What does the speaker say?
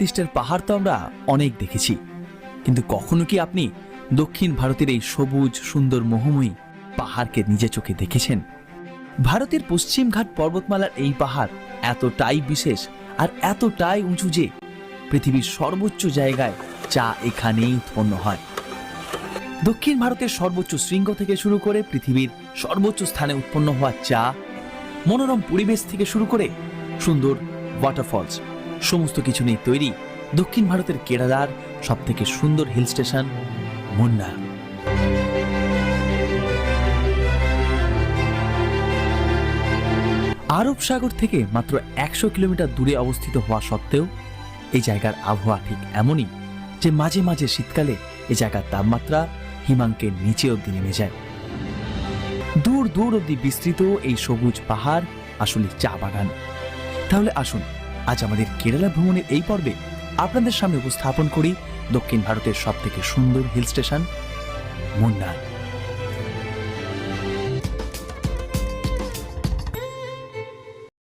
তেত্রিশটার পাহাড় তো আমরা অনেক দেখেছি। কিন্তু কখনো কি আপনি দক্ষিণ ভারতের এই সবুজ, সুন্দর মোহময়ী পাহাড়কে নিজে চোখে দেখেছেন? ভারতের পশ্চিমঘাট পর্বতমালার এই পাহাড় এতটাই বিশেষ আর এতটাই উঁচু যে পৃথিবীর সর্বোচ্চ জায়গায় চা এখানেই উৎপন্ন হয়। দক্ষিণ ভারতের সর্বোচ্চ শৃঙ্গ থেকে শুরু করে পৃথিবীর সর্বোচ্চ স্থানে উৎপন্ন হওয়া চা মনোরম পরিবেশ থেকে শুরু করে সুন্দর ওয়াটারফলস সমস্ত কিছু নিয়ে তৈরি দক্ষিণ ভারতের কেরালার সব থেকে সুন্দর হিল স্টেশন মুন্নার আরব সাগর থেকে মাত্র একশো কিলোমিটার দূরে অবস্থিত হওয়া সত্ত্বেও, এই জায়গার আবহাওয়া ঠিক এমনই যে মাঝে মাঝে শীতকালে এই জায়গার তাপমাত্রা হিমাঙ্কের নিচে অব্দি নেমে যায়। দূর দূর অব্দি বিস্তৃত এই সবুজ পাহাড় আসলে চা বাগান। তাহলে আসুন আজ আমাদের কেরালা ভ্রমণের এই পর্বে আপনাদের সামনে উপস্থাপন করি দক্ষিণ ভারতের সবথেকে সুন্দর হিল স্টেশন মুন্নার।